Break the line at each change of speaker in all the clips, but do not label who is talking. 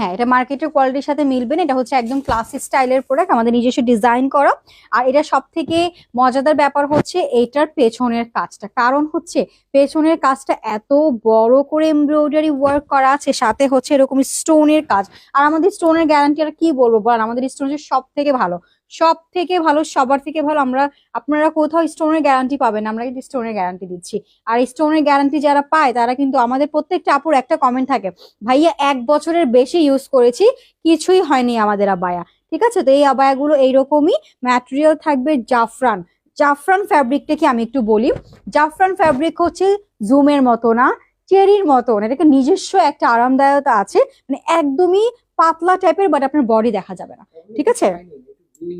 হ্যাঁ এটা মার্কেটের কোয়ালিটির সাথে মিলবে না, এটা হচ্ছে একদম ক্লাসি স্টাইলের প্রোডাক্ট আমাদের নিজস্ব ডিজাইন করা। আর এটা সব থেকে মজাদার ব্যাপার হচ্ছে এটার পেছনের কাজটা। কারণ হচ্ছে পেছনের কাজটা এত বড় করে এমব্রয়ডারি ওয়ার্ক করা আছে, সাথে হচ্ছে এরকম স্টোনের কাজ। আর আমাদের স্টোনের গ্যারান্টি আর কি বলব বল? আমাদের স্টোন সব থেকে ভালো। সব থেকে ভালো, সবার থেকে ভালো আমরা, আপনারা কোথাও স্টোনের গ্যারান্টি পাবেন, আমরা কিন্তু স্টোনের গ্যারান্টি দিচ্ছি। আর স্টোনের গ্যারান্টি যারা পায়, তারা কিন্তু আমাদের প্রত্যেকটা আপুর একটা কমেন্ট থাকে, ভাইয়া, এক বছরের বেশি ইউজ করেছি, কিছুই হয়নি আমাদের আবায়া। ঠিক আছে? তো এই আবায়াগুলো এইরকমই ম্যাটেরিয়াল থাকবে জাফরান। জাফরান ফ্যাব্রিকটাকে আমি একটু বলি? জাফরান ফ্যাব্রিক হচ্ছে জুমের মতো না, চেরির মতো না, এটাকে নিজস্ব একটা আরামদায়কতা আছে মানে একদমই পাতলা টাইপের বাট আপনার বডি দেখা যাবে না। ঠিক আছে?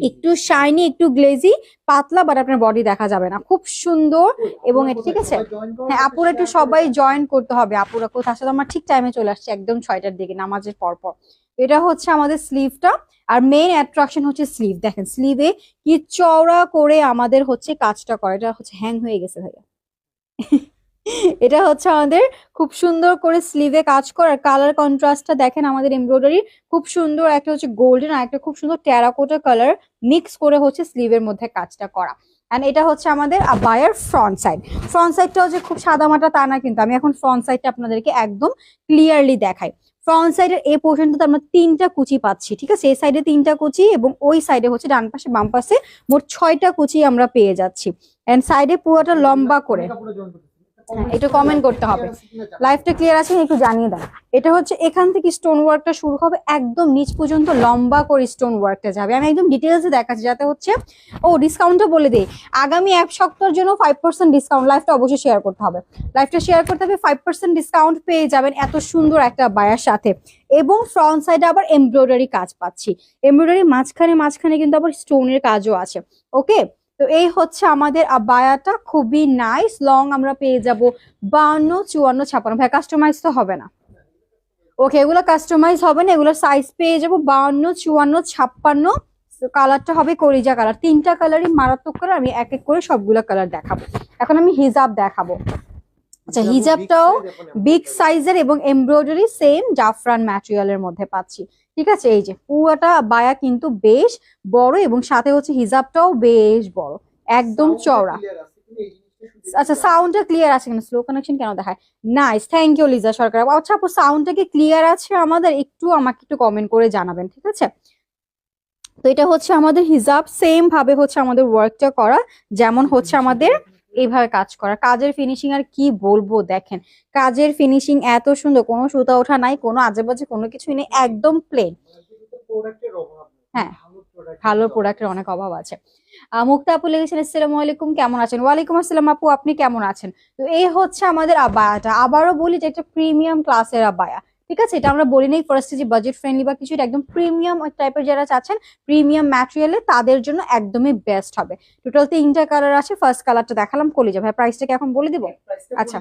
একটু শাইনি একটু গ্লেজি পাতলা বাট আপনার বডি দেখা যাবে না। খুব সুন্দর এবং এটা ঠিক আছে? হ্যাঁ আপুরা একটু সবাই জয়েন করতে হবে। আপুরা কোথাও আসলে আমার ঠিক টাইমে চলে আসছে একদম ছয়টার দিকে নামাজের পর পর। এটা হচ্ছে আমাদের স্লিভটা আর মেইন অ্যাট্রাকশন হচ্ছে স্লিভ দেখেন স্লিভে কি চওড়া করে আমাদের হচ্ছে কাজটা করে। এটা হচ্ছে হ্যাং হয়ে গেছে ভাইয়া। এটা হচ্ছে আমাদের খুব সুন্দর করে স্লিভে কাজ করার কালার কন্ট্রাস্টটা দেখেন আমাদের এমব্রয়ডারি খুব সুন্দর একটা হচ্ছে গোল্ডেন আর একটা খুব সুন্দর টেরাকোটা কালার মিক্স করে হচ্ছে স্লিভের মধ্যে কাজটা করা। অ্যান্ড এটা হচ্ছে আমাদের বায়ার ফ্রন্ট সাইড ফ্রন্ট সাইডটাও হচ্ছে খুব সাদামাটা তা না কিন্তু আমি এখন ফ্রন্ট সাইডটা আপনাদেরকে একদম ক্লিয়ারলি দেখাই। ফ্রন্ট সাইডের এই পোর্শনটাতে আমরা তিনটা কুচি পাচ্ছি ঠিক আছে? এই সাইডে তিনটা কুচি এবং ওই সাইডে হচ্ছে ডান পাশে বাম পাশে মোট ছয়টা কুচি আমরা পেয়ে যাচ্ছি। এন্ড সাইডে পুরোটা লম্বা করে একটু comment করতে হবে। লাইফটা ক্লিয়ার আছে, একটু জানিয়ে দেন। এটা হচ্ছে এখান থেকে স্টোন ওয়ার্কটা শুরু হবে, একদম নিচ পর্যন্ত লম্বা করে স্টোন ওয়ার্কটা যাবে। আমি একদম ডিটেলসে দেখাচ্ছি, যাতে হচ্ছে, ও ডিসকাউন্টও বলে দিই। আগামী এক সপ্তাহের জন্য ফাইভ পার্সেন্ট ডিসকাউন্ট লাইফটা অবশ্যই শেয়ার করতে হবে। লাইফটা শেয়ার করতে হবে ফাইভ পার্সেন্ট ডিসকাউন্ট পেয়ে যাবেন এত সুন্দর একটা বায়ার সাথে। এবং ফ্রন্ট সাইডে আবার এমব্রয়ডারি কাজ পাচ্ছি। এমব্রয়ডারি মাঝখানে মাঝখানে কিন্তু আবার স্টোনের কাজও আছে। ওকে তো এই হচ্ছে আমাদের বায়াটা খুবই নাইস লং আমরা পেয়ে যাব বাউন্ন চুয়ান্ন ছাপান্ন। ভাই কাস্টমাইজ তো হবে না। ওকে এগুলো কাস্টমাইজ হবে না এগুলো সাইজ পেয়ে যাব বাউন্ন চুয়ান্ন ছাপ্পান্ন। কালারটা হবে করিজা কালার তিনটা কালারই মারাত্মক কালার আমি এক এক করে সবগুলো কালার দেখাবো। এখন আমি হিজাব দেখাবো। আচ্ছা হিজাবটাও বিগ সাইজের এবং এমব্রয়ডারি সেম জাফরান ম্যাটেরিয়ালের মধ্যে পাচ্ছি। ঠিক আছে? এই যে পুরোটা বায়া কিন্তু বেশ বড় এবং সাথে হচ্ছে হিজাবটাও বেশ বড়। একদম চওড়া। আচ্ছা সাউন্ডটা ক্লিয়ার আছে কিনা? স্লো কানেকশন কেন দেখায়? Nice thank you Liza Sarkar আচ্ছা আপু সাউন্ডটা কি ক্লিয়ার আছে আমাদের? একটু আমাকে একটু কমেন্ট করে জানাবেন ঠিক আছে? তো এটা হচ্ছে আমাদের হিজাব। সেম ভাবে হচ্ছে আমাদের ওয়ার্কটা করা। যেমন হচ্ছে আমাদের এইভাবে কাজ করা। কাজের ফিনিশিং আর কি বলব দেখেন কাজের ফিনিশিং এত সুন্দর কোনো সুতা ওঠা নাই কোনো আজে বাজে কোনো কিছুই নেই একদম প্লেন হ্যাঁ, ভালো প্রোডাক্টের অনেক অভাব আছে। মুক্তা আপু লিখেছেন আসসালামু আলাইকুম কেমন আছেন? ওয়ালাইকুম আসসালাম আপু আপনি কেমন আছেন? তো এই হচ্ছে আমাদের আবায়াটা। আবারও বলি যে একটা প্রিমিয়াম ক্লাসের আবায়া। ঠিক আছে? এটা আমরা বলি নেই ফার্স্টে যে বাজেট ফ্রেন্ডলি বা কিছু একদম প্রিমিয়াম টাইপের যারা চাচ্ছেন প্রিমিয়াম ম্যাটেরিয়ালে তাদের জন্য একদমই বেস্ট হবে। টোটাল তিনটা কালার আছে ফার্স্ট কালারটা দেখালাম কলিজা। ভাই প্রাইসটা কি এখন বলে দিব? আচ্ছা।